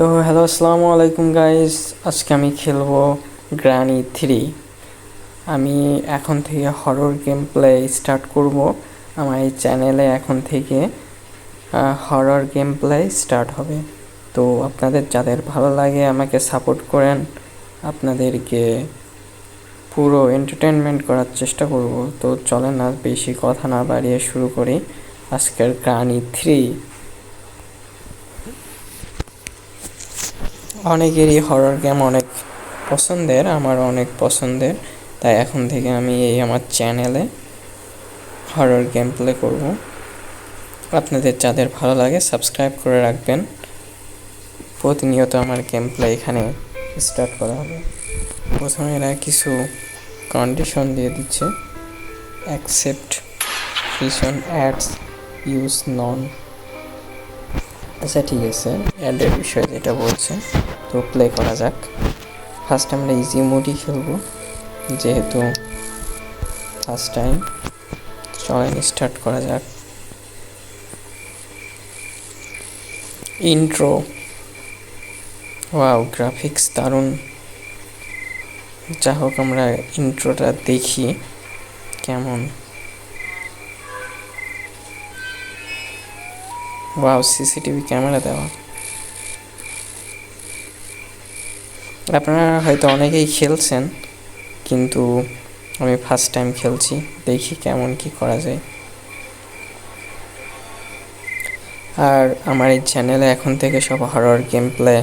তো হ্যালো আসসালামু আলাইকুম গাইস আজকে আমি খেলব গ্রানি থ্রি আমি এখন থেকে হরর গেম প্লে স্টার্ট করব আমার এই চ্যানেলে এখন থেকে হরর গেম প্লে স্টার্ট হবে। তো আপনাদের যাদের ভালো লাগে আমাকে সাপোর্ট করেন, আপনাদেরকে পুরো এন্টারটেনমেন্ট করার চেষ্টা করব। তো চলেন না বেশি কথা না বাড়িয়ে শুরু করি। আজকের গ্রানি থ্রি অনেকেরই হরর গেম অনেক পছন্দের আমার অনেক পছন্দের। তাই এখন থেকে আমি এই আমার চ্যানেলে হরর গেম প্লে করব। আপনাদের যাদের ভালো লাগে সাবস্ক্রাইব করে রাখবেন। প্রতিনিয়ত আমার গেম প্লে এখানে স্টার্ট করা হবে। প্রথমে এরা কিছু কন্ডিশন দিয়ে দিচ্ছে। Accept fission ads use non আচ্ছা ঠিক আছে। অ্যাডের বিষয়ে যেটা বলছে তো প্লে করা যাক। ফার্স্ট আমরা ইজি মোডই খেলব, যেহেতু ফার্স্ট টাইম চলেন স্টার্ট করা যাক। ইন্ট্রো ওয়াও গ্রাফিক্স দারুণ। যা হোক আমরা ইন্ট্রোটা দেখি কেমন। ওয়াও সিসিটিভি ক্যামেরা দেওয়া। আপনারা হয়তো অনেকেই খেলছেন, কিন্তু আমি ফার্স্ট টাইম খেলছি। দেখি কেমন কি করা যায়। আর আমার এই চ্যানেলে এখন থেকে সব হরর গেম প্লে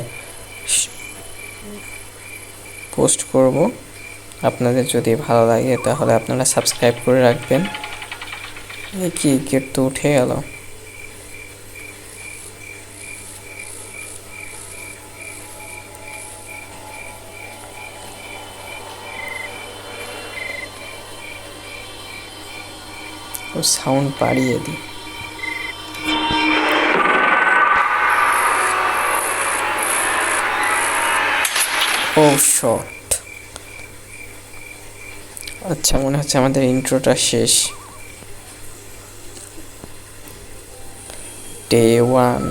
পোস্ট করব। আপনাদের যদি ভালো লাগে, তাহলে আপনারা সাবস্ক্রাইব করে রাখবেন। কি গেট তো উঠে গেল। ও সাউন্ড বাড়িয়ে দিই। ও শর্ট আচ্ছা মনে হচ্ছে আমাদের ইন্ট্রোটা শেষ। ডে ওয়ান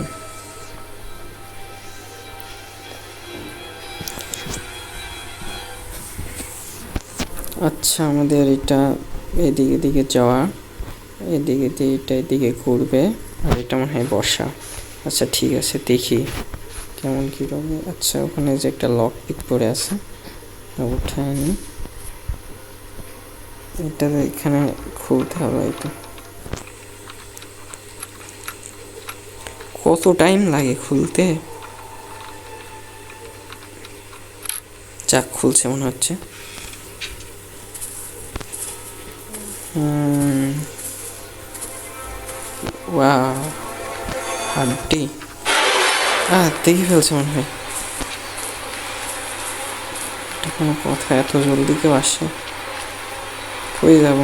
আচ্ছা আমাদের এটা এদিকে দিকে যাওয়া। এদিকে দিয়ে এটা এদিকে ঘুরবে। আর এটা মনে হয় বসা আচ্ছা ঠিক আছে, দেখি। কেমন কী করবে আচ্ছা ওখানে যে একটা লক পিক পড়ে আছে উঠায় নি। এটা এখানে খুলতে হবে হয়তো। কত টাইম লাগে খুলতে? যাক, খুলছে মনে হচ্ছে। হুম ওয়াও হাড্ডি আহ দেখে ফেলছে মনে হয়। কোনো কথা, এত জলদি কেউ আসে? কই যাব?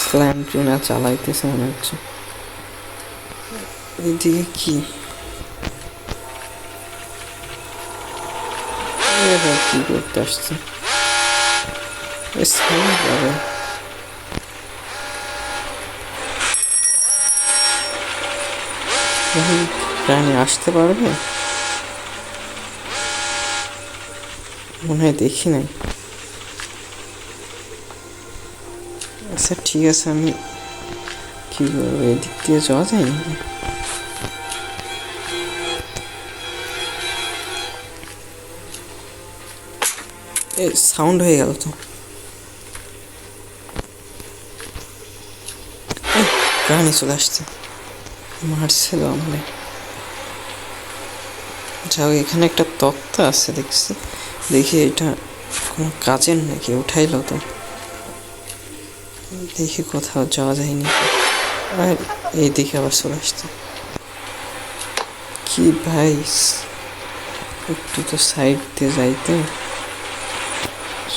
স্ল্যাম ট্রেনা চালাইতেছে মনে হচ্ছে। এইদিকে কি? কি করতে আসছে? সাউন্ড প্রাণী আসতে পারবে? মনে হয় দেখি নাই। আচ্ছা ঠিক আছে, আমি কি করব? এদিক দিয়ে যাওয়া যায় নাকি? এ সাউন্ড হয়ে গেল তো। প্রাণী চলে আসছে। মারছিল আমারে। যাও, এখানে একটা তক্তা আছে, দেখছি। দেখি এটা কোনো কাজের নাকি, উঠাইল তো। দেখি কোথাও যাওয়া যায়নি। আর এইদিকে আবার চলে আসছে। কি ভাই, একটু তো সাইড দিয়ে যাইতে।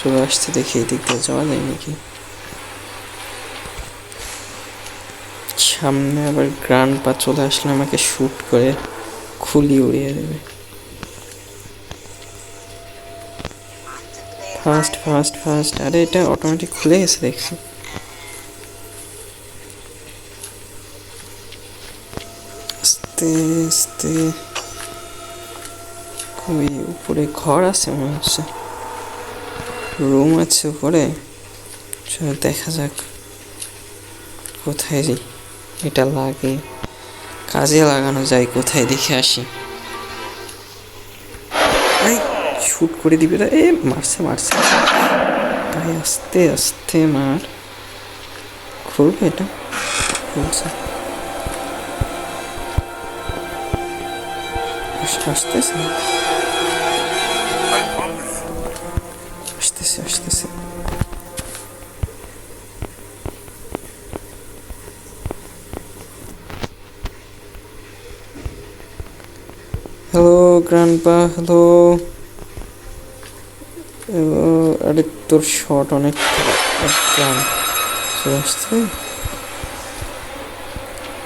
চলে আসছে, দেখি এই দিয়ে যাওয়া যায় নাকি? সামনে আবার গ্রান পা চলে আসলে আমাকে শ্যুট করে খুলি উড়িয়ে দেবে। ফাস্ট ফাস্ট ফাস্ট আরে, এটা অটোমেটিক খুলে গেছে, দেখছি। আস্তে আস্তে। খুবই উপরে ঘর আছে মনে হচ্ছে। রুম আছে উপরে। দেখা যাক। কোথায় যে এটা লাগে। কাজে লাগানো যায়, কোথায় দেখে আসি। শুট করে দিবে রে এ, মারছে মারছে। তাই আস্তে আস্তে মার। খুলবে এটা? খুলছে। আস- আসতেছে আসতেছে হ্যালো গ্রান্ডপা হ্যালো আরে, তোর শট অনেক গান চলে আসছে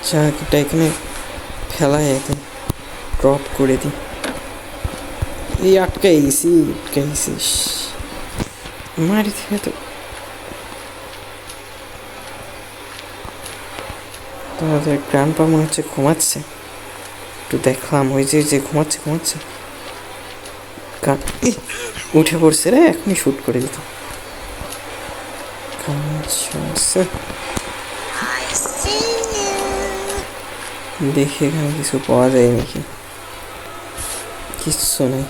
চাকিটা এখানে ফেলায় একে ড্রপ করে দি। এই আটকাই গেছি আটকাই গেছিস মারি থেকে তো। তোমাদের গ্রান্ডপা মনে হচ্ছে ঘুমাচ্ছে। একটু দেখলাম, ওই যে যে ঘুমাচ্ছে ঘুমাচ্ছে। উঠে পড়ছে রে, এখনই শ্যুট করে দিত। দেখি এখানে কিছু পাওয়া যায় নাকি। কিচ্ছু নেই।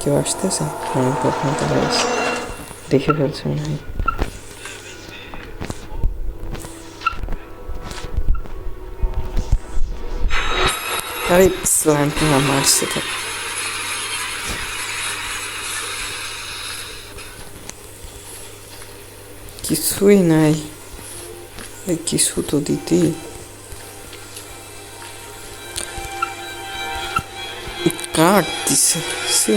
কেউ আসতেছে? হ্যাঁ দেখে ফেলছে মনে হয়। না মারছে তো কিছুই নাই কিছু তো দিতেই কাট দিছে সে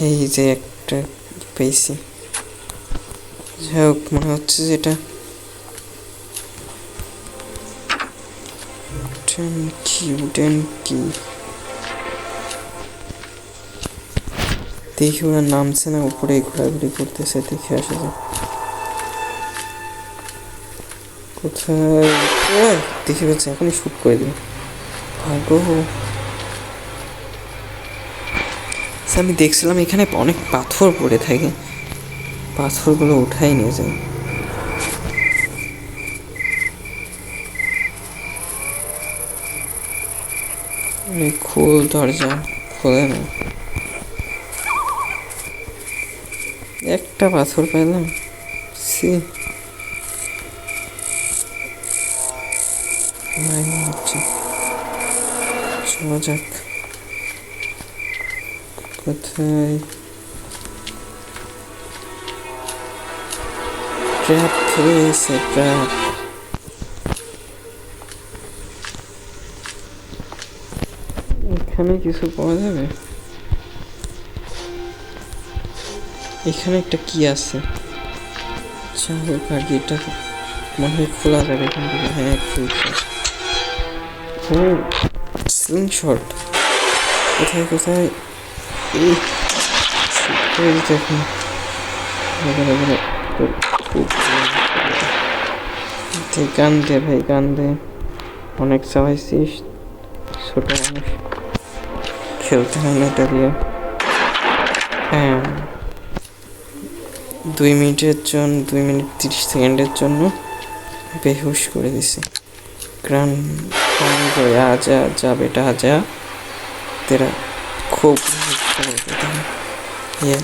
এই যে একটা পেয়েছি যাই হোক মনে হচ্ছে উডেন কি দেখি ওরা নামছে না উপরে ঘোরাঘুরি করতেছে দেখে আসা যায় কোথায়? দেখে ফেলছে এখনই শুট করে দিই ভাগো আচ্ছা, আমি দেখছিলাম এখানে অনেক পাথর পড়ে থাকে। পাথরগুলো উঠাই নিয়ে যায় এই খোল দরজা খোলে না একটা পাথর পেলাম। সি। চলা যাক। কোথায়? ট্র্যাপ রয়েছে ট্র্যাপ এখানে কিছু পাওয়া যাবে? এখানে একটা কি আছে? যাই হোক, আর মনে হয় খোলা যাবে এখান থেকে। হ্যাঁ খুলছে। ও স্লিং শট কোথায় কোথায়? এই এখন গান ভাই, গান অনেক চালাইছিস, ছোট মানুষ। খেলতে হয় না দিয়ে হ্যাঁ। দুই মিনিটের জন্য দুই মিনিট তিরিশ সেকেন্ডের জন্য বেহুশ করে দিছে। গ্রান গয়া যা বেটা যা তেরা খুব ইয়ে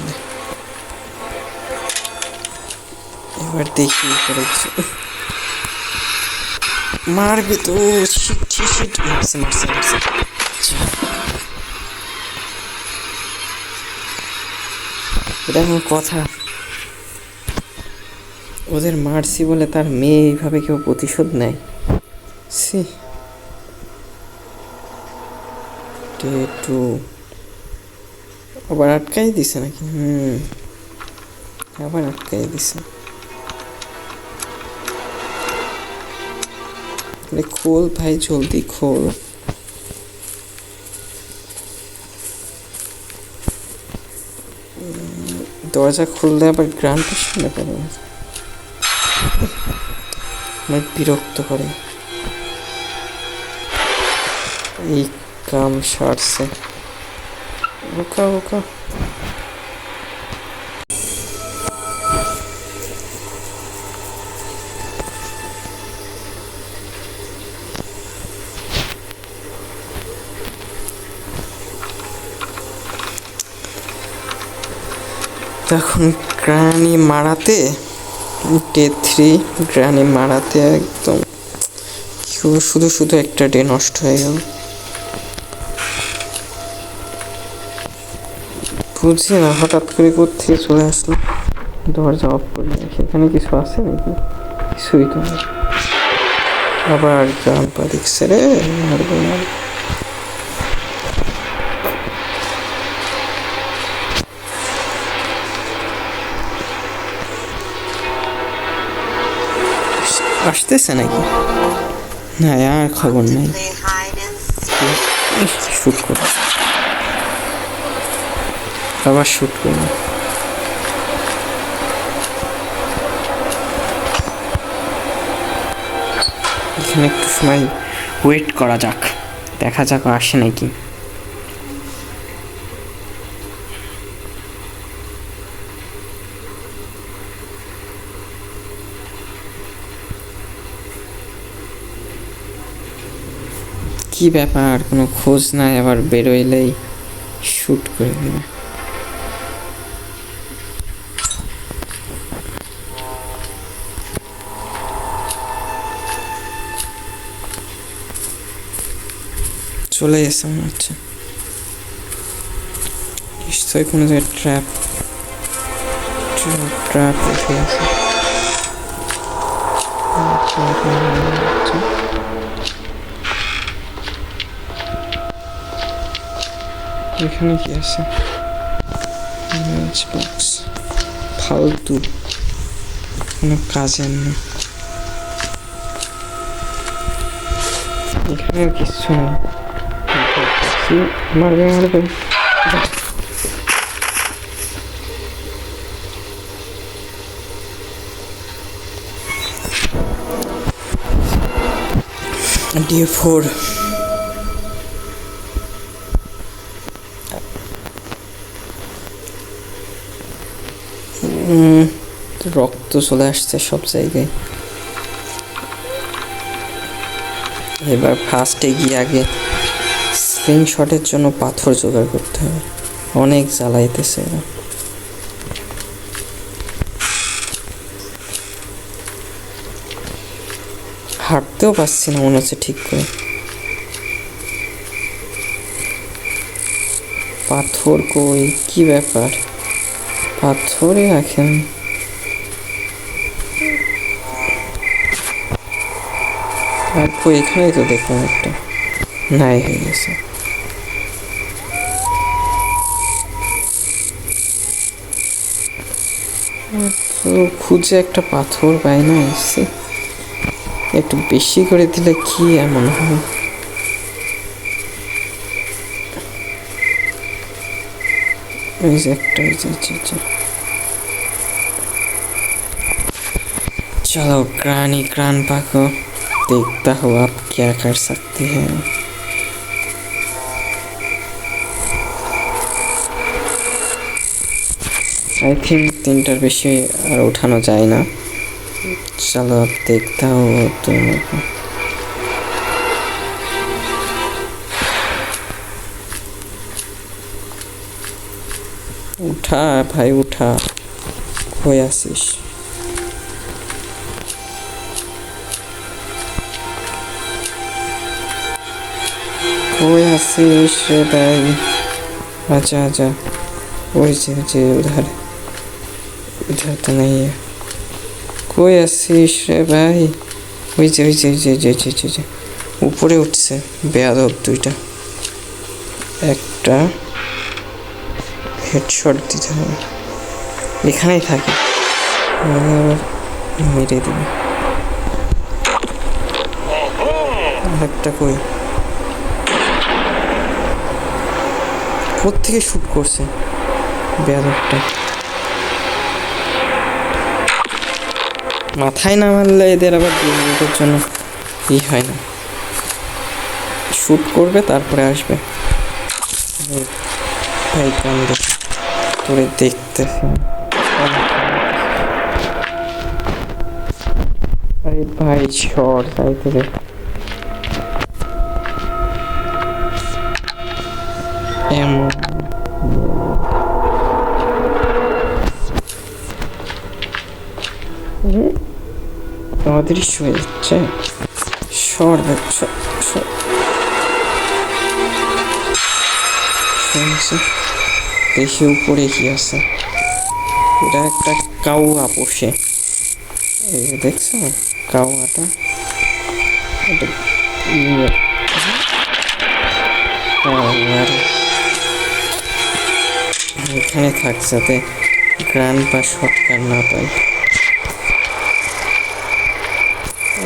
এবার দেখি করেছি। মারবে তো শিট শিট মারছে মারছে। এটা কোনো কথা। ওদের মারছি বলে তার মেয়ে এইভাবে কেউ প্রতিশোধ নেয়? সি টু আবার আটকাই দিছে নাকি? হুম। আবার আটকাই দিছে। আরে খোল ভাই জলদি খোল দরজা খুললে আবার গ্রানটা শুনে পাবে অনেক বিরক্ত করে এই কাম সারছে ওকা ওকা তখন গ্রানি মারাতে ডে থ্রি গ্রানি মারাতে একদম শুধু শুধু একটা ডে নষ্ট হয়ে গেল। বুঝছি না, হঠাৎ করে কোথেকে চলে আসলো? দরজা অফ করে সেখানে কিছু আছে নাকি? কিছুই তো আবার গ্রাম পা দেখছে রে মারবো আসতেছে নাকি? না, আর খবর নেই. শ্যুট করো আবার শ্যুট করো এখানে একটু সময় ওয়েট করা যাক। দেখা যাক আসে নাকি। কি ব্যাপার? কোনো খোঁজ নাই, আবার বেরোইলেই শ্যুট করে দেবে। চলে গেছে মনে হচ্ছে। নিশ্চয়ই কোনো জায়গায় ট্র্যাপ ট্র্যাপ রেখে আছে trap মনে হচ্ছে। এখানে কি আছে? ম্যাচ বক্স ফালতু। কোনো কাজের না। এখানে কিচ্ছু নেই মারবে মারবে। ডে ফোর রক্ত চলে আসছে সব জায়গায়। এবার ফার্স্টে গিয়ে আগে স্লিং শটের জন্য পাথর জোগাড় করতে হবে। অনেক জ্বালাইতেছে। হাঁটতেও পারছি না মনে হচ্ছে ঠিক করে। পাথর কই? কি ব্যাপার? রাখেন আর কই এখানেই তো দেখলাম একটা নাই হয়ে গেছে খুঁজে একটা পাথর পাই না এসে একটু বেশি করে দিলে কি এমন হয়? একটা चलो ग्रानी ग्रांडपा को देखता हूँ आप क्या कर सकती हैं आई थिंक তিনটার বেশি আর ওঠানো যায় না চলো अब देखता हूँ दोनों को উঠা ভাই উঠা কই আসিস আসিস ভাই আচ্ছা আচ্ছা। ওই যে যে, উধার। আসিস রে ভাই? ওই যে ওই যে যে যে যে যে যে। উপরে উঠছে, বেয়াদব দুইটা। একটা হেডশট দিতে হবে। এখানেই থাকে। আবার মেরে দেবে। কই? থেকে শ্যুট করছে? ব্যাপারটা মাথায় না মারলে এদের আবার দু মিনিটের জন্য ই হয় না। শ্যুট করবে, তারপরে আসবে। তোরে দেখতে। করে আরে ভাই শর্ট তাই থেকে এমন আমাদের হয়ে যাচ্ছে দেখি উপরে কি আছে? এটা একটা কাউয়া পোষে এই দেখছ? কাউয়াটা? এখানে থাক যাতে গ্রান বা শর্টকাট না পাই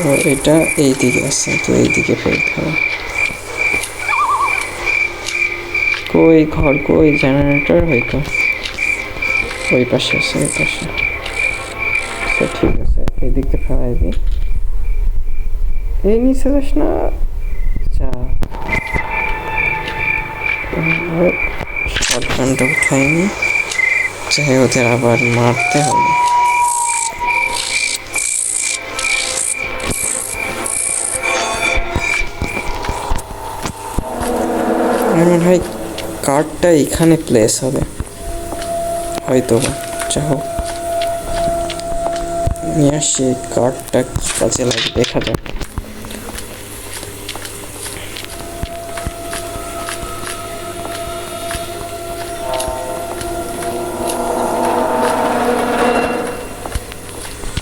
ও এটা এই দিকে আছে, তো এই দিকে ফেলতে হবে। কই ঘর, কই জেনারেটর হয়তো ওই পাশে আছে, ওই পাশে। আচ্ছা ঠিক আছে এই দিকটা ফেলাই দিই। এই নিচে যাস না। যা শর্টগানটা উঠাইনি। চাই ওদের আবার মারতে হবে। আমার মনে হয় কার্ডটা এখানে প্লেস হবে। হয়তো যা হোক। নিয়ে আসছি কার্ডটা কাজে লাগে দেখা যাক।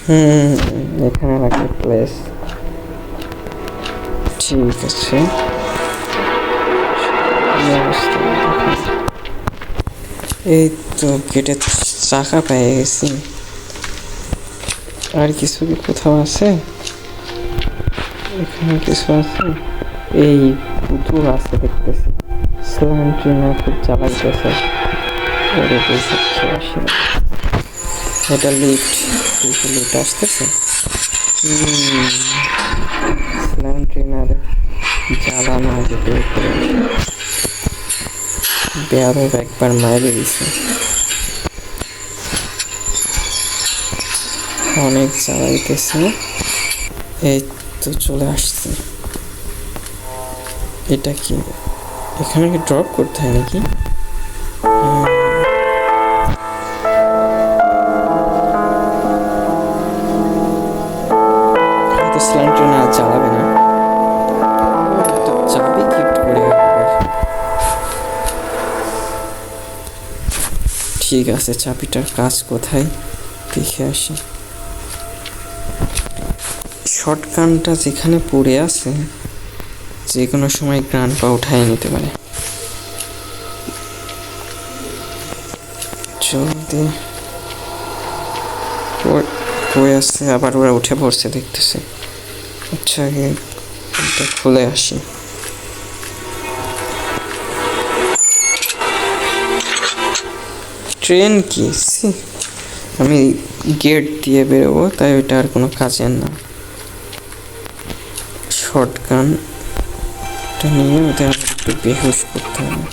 হুম, এখানে লাগে প্লেস ঠিক আছে। এই তো গেটের চাকা পেয়ে গেছি। আর কিছু কি কোথাও আছে? এখানে কিছু আছে? এই পুতুল আছে দেখতেছি। স্ল্যাম ট্রেনে খুব চালাইতেছে ওরে দেখছে আসে এটা লিফট লিফট আসতেছে? স্ল্যাম ট্রেনার জ্বালানো আছে বেয়ারও একবার মাইরে দিছে। অনেক চালাইতেছে এই তো চলে আসছে। এটা কি? এখানে কি ড্রপ করতে হয় নাকি? স্ল্যান্টার ঠিক আছে চাবিটার কাজ কোথায়? দেখে আসি। শর্টগানটা যেখানে পড়ে আছে যে কোনো সময় গ্রান পা উঠায় নিতে পারে। জলদি পড়ে আসছে আবার ওরা উঠে পড়ছে, দেখতেছে। আচ্ছা খুলে আসি। ট্রেন কি? আমি গেট দিয়ে বেরোবো তাই ওইটা আর কোনো কাজের না। শর্টগান নিয়ে আবার একটু বেহুশ করতে হবে।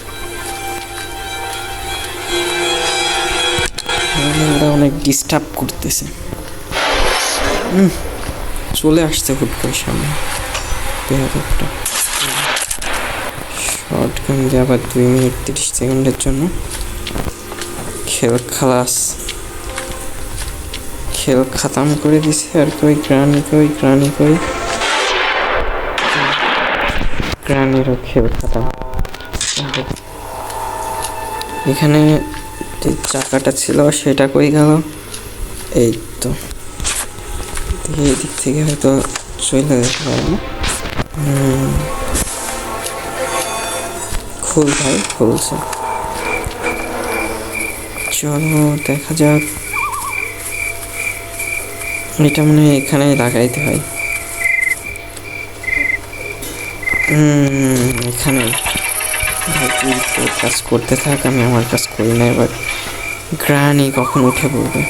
ওরা অনেক ডিস্টার্ব করতেছে। চলে আসছে হুট করে সামনে। বেহাদবটা শর্টগান দিয়ে আবার দুই মিনিট তিরিশ সেকেন্ডের জন্য। খেল খালাস। খেল খাতাম করে দিছে, আর কই গ্রানি কই গ্রানি কই। গ্রানিরও খেল খাতাম। এখানে যে চাকাটা ছিল, সেটা কই গেল? এই তো। এই দিক থেকে হয়তো চলে যেতে পারে না। হুম। খুল ভাই, খুলছে। চলো দেখা যাক। এটা মনে হয় এখানেই লাগাইতে হয়। এখানে। কাজ করতে থাক, আমি আমার কাজ করি না, এবার গ্রানি কখন উঠে পড়বে।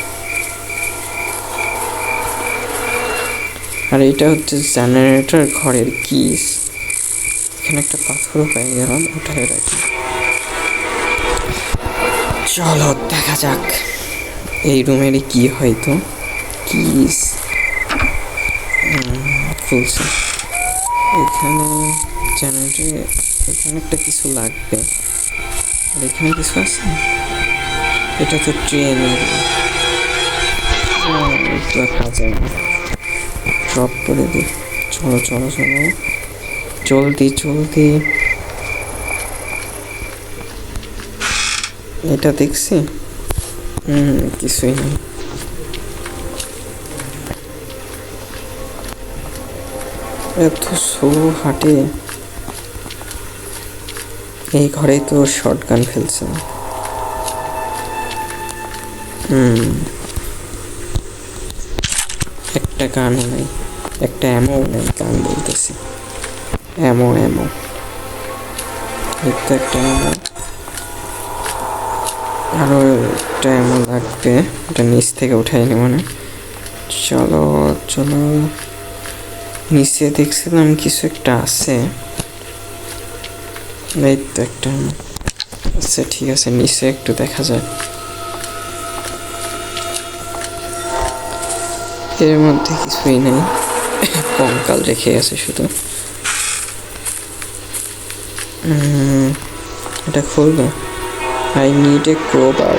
আর এটা হচ্ছে জেনারেটর ঘরের কিস এখানে একটা পাথরও পেয়ে গেলাম উঠায় রাখি। চলো, দেখা যাক। এই রুমের কি হয়তো কিস খুলছে। এখানে জেনারেটরে এখানে একটা কিছু লাগবে। আর এখানে কিছু আছে? এটা তো ট্রেনের যায় ড্রপ করে। দিই চলো চলো চলো। জলদি জলদি এটা দেখছি? কিছুই নেই। এত স্লো হাঁটে। এই ঘরেই তো শর্ট গান ফেলছে। হুম। একটা গানও নেই, একটা এমও নেই, গান বলতেছি। এমো এই একটা এমো আরও একটা এমো লাগবে। ওটা নিচ থেকে উঠাই নি মানে। চলো চলো। নিচে দেখছিলাম কিছু একটা আছে। এই তো একটা। আচ্ছা ঠিক আছে, নিচে একটু দেখা যায় এর মধ্যে কিছুই নেই। কঙ্কাল রেখে আছে শুধু। এটা খুলবে? আই নিড এ ক্রোবার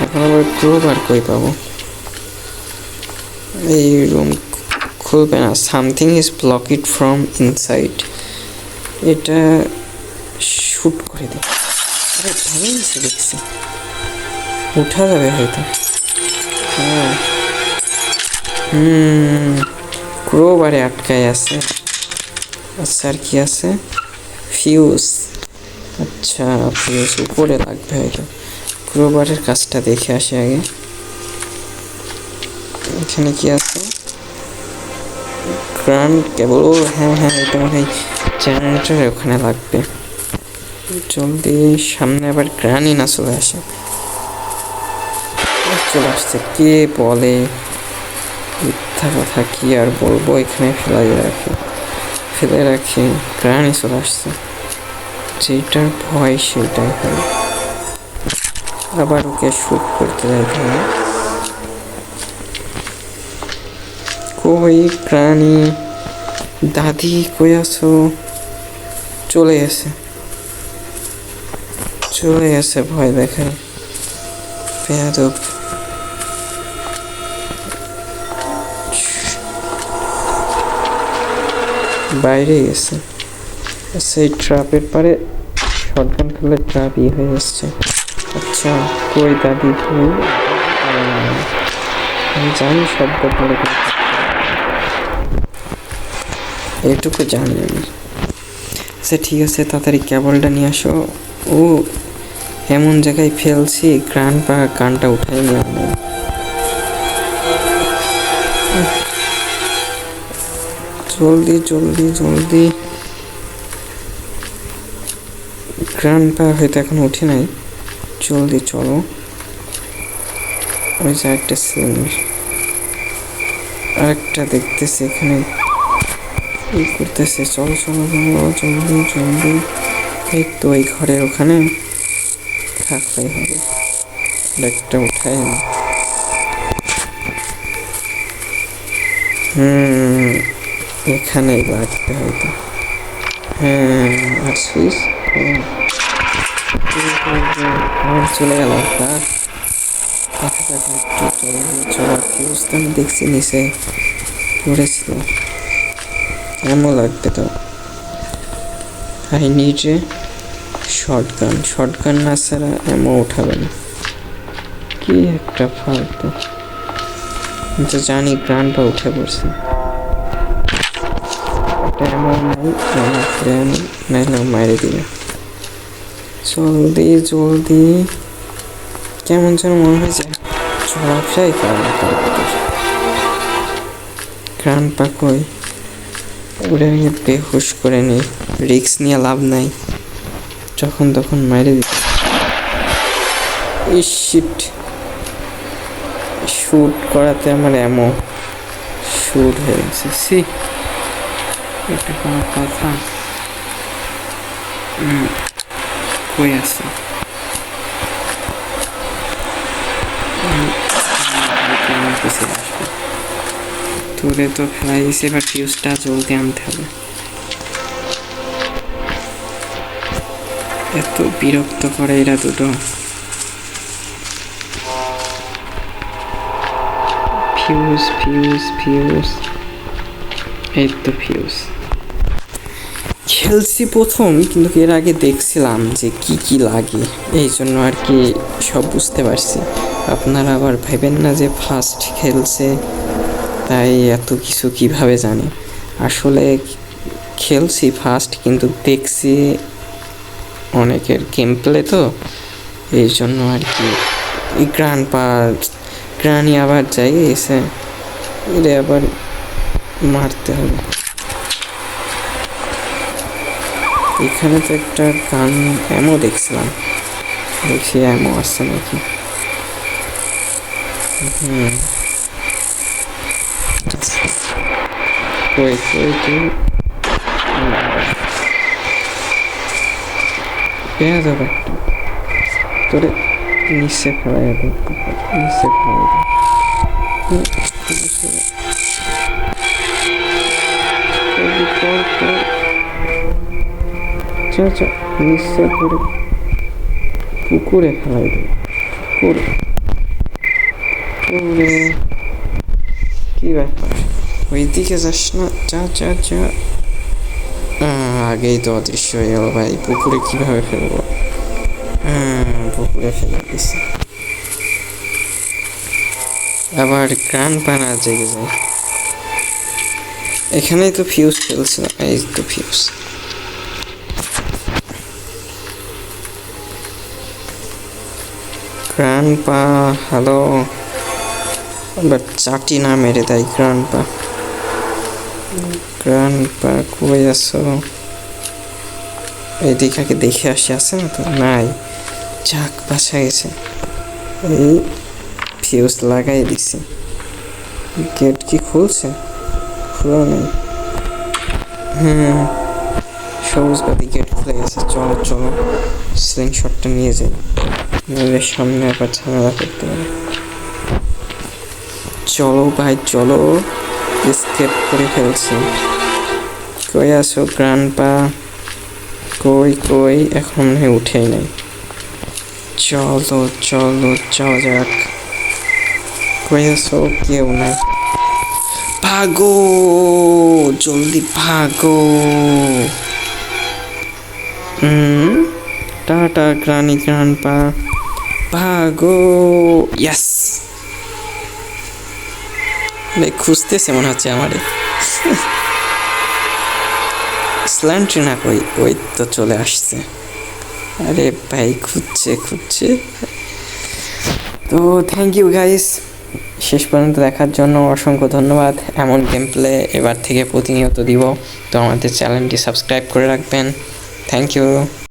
এখন আবার ক্রোবার কই পাবো? এই রুম খুলবে না। Something is block it from inside এটা শুট করে দিই। আরে ভালো নিচে দেখছি। উঠা যাবে হয়তো। হ্যাঁ। হুম ক্রোবারে আটকায় আছে। আচ্ছা আর কি আছে? ফিউজ আচ্ছা ফিউজ উপরে লাগবে হয়তো। ক্রোবারের কাজটা দেখে আসি আগে। এখানে কি আছে? গ্রান্ড কেবল হ্যাঁ হ্যাঁ এটা মনে হয় জেনারেটরের ওখানে লাগবে। জলদি সামনে আবার গ্রানি না চলে আসে। চলে আসছে। কে বলে? মিথ্যা কথা কি আর বলব? এখানে ফেলাই রাখি। ফেলে রাখি। গ্রানি চলে আসছে। যেটার ভয় সেটাই হয়। আবার ওকে শুট করতে হবে কই প্রাণী? দাদি, কই আছো? চলে গেছে। চলে গেছে ভয় দেখে বেয়াদব। বাইরে গেছে। সেই ট্রাপের পারে শটগান খেলে ট্রাপ ইয়ে হয়ে যাচ্ছে আচ্ছা কই দাদি কই আমি জানি শব্দ করে এটুকু জানি আমি। আচ্ছা ঠিক আছে, তাড়াতাড়ি কেবলটা নিয়ে আসো। ও, এমন জায়গায় ফেলছি, গ্রান পা, গানটা উঠাই নিয়ে আনো জলদি জলদি জলদি। গ্রান পা হয়তো এখন উঠে নাই। জলদি চলো। ওই যে একটা সিলিন্ডার আরেকটা দেখতেছি এখানে। কি করতেছে, চলো চলো চলো, জলদি জলদি। এই তো এই ঘরের ওখানে। থাকলেই হবে। ব্যাগটা উঠাই না। হুম, এখানেই লাগবে হয়তো। হ্যাঁ আর সুইচ হ্যাঁ। চলে গেল একটু। আমি দেখছি নিচে পড়েছিল এমন লাগবে তো? I a shotgun shotgun না ছাড়া এমন উঠাবে না। কি একটা ফালতু। তো জানি গ্রানটা উঠে পড়ছে। একটা এমন নাই আমার নাইলে ও মাইরে দিবে। জলদি জলদি। কেমন যেন মনে হয়েছে চলাফেরাই করে না কারও পাকই বেহুশ করে নিই রিক্স নিয়ে লাভ নাই। যখন তখন মাইরে দিই। শিট। শুট করাতে আমার এমন শ্যুট হয়ে গেছে। সি এটা কোনো কথা কই আছে তো ফেলাই দিয়েছে এবার ফিউজটা জলদি আনতে হবে। এত বিরক্ত করে এরা দুটো। ফিউজ ফিউজ ফিউজ এই তো ফিউজ খেলছি প্রথম কিন্তু এর আগে দেখছিলাম যে কি কি লাগে। এই জন্য আর কি সব বুঝতে পারছি। আপনারা আবার ভাবেন না যে ফার্স্ট খেলছে, তাই এত কিছু কীভাবে জানে। আসলে খেলছি ফার্স্ট কিন্তু দেখছি অনেকের গেম প্লে তো, এই জন্য আর কি। গ্রান পা গ্রানি আবার যাই, এসে এরে আবার মারতে হবে। এখানে তো একটা গান এমও দেখছিলাম। দেখি এমও আসছে নাকি? হুম। যাবে। তোরে নিচে ফেলাই দেবো। নিচে ফেলাই দেবো। চল নিচে করে পুকুরে ফেলাই দেবো। পুকুরে। পুকুরে। ব্যাপার? ওইদিকে যাস না আগেই তো অদৃশ্য হয়ে গেল ভাই। পুকুরে কীভাবে ফেলব? পুকুরে ফেলে দিছি। আবার গ্রান পানা জেগে যায়। এখানেই তো ফিউজ ফেলছিলাম এই তো ফিউজ গ্রান পা হ্যালো এবার চাটি না মেরে দেয় গ্রান পা গ্রান পা কই আছো? এদিকে আগে দেখে আসি, আছে না তো? নাই। যাক বাসা গেছে। এই ফিউজ লাগাই দিছি। গেট কি খুলছে? খোলা নেই হুম। সবুজ বাতি গেট খুলে গেছে। চলো চলো। স্লিং শটটা নিয়ে যাই। নইলে সামনে আবার ঝামেলা করতে হবে চলো ভাই, চলো। স্কেপ করে ফেলছি। কই আসো গ্রান্ডপা? কই কই? এখন মনে উঠেই নাই। চলো চলো, যাওয়া যাক। কই আসো কেউ নাই। ভাগো, জলদি ভাগো। Tata, granny, grandpa. ভাগো ইয়াস খুঁজতেছে মনে হচ্ছে আমারে। স্ল্যান্ট্রি না কই, ওই তো চলে আসছে। আরে ভাই, খুঁজছে খুঁজছে। তো থ্যাংক ইউ গাইস শেষ পর্যন্ত দেখার জন্য অসংখ্য ধন্যবাদ। এমন গেম প্লে এবার থেকে প্রতিনিয়ত দিব। তো আমাদের চ্যানেলটি সাবস্ক্রাইব করে রাখবেন। Thank you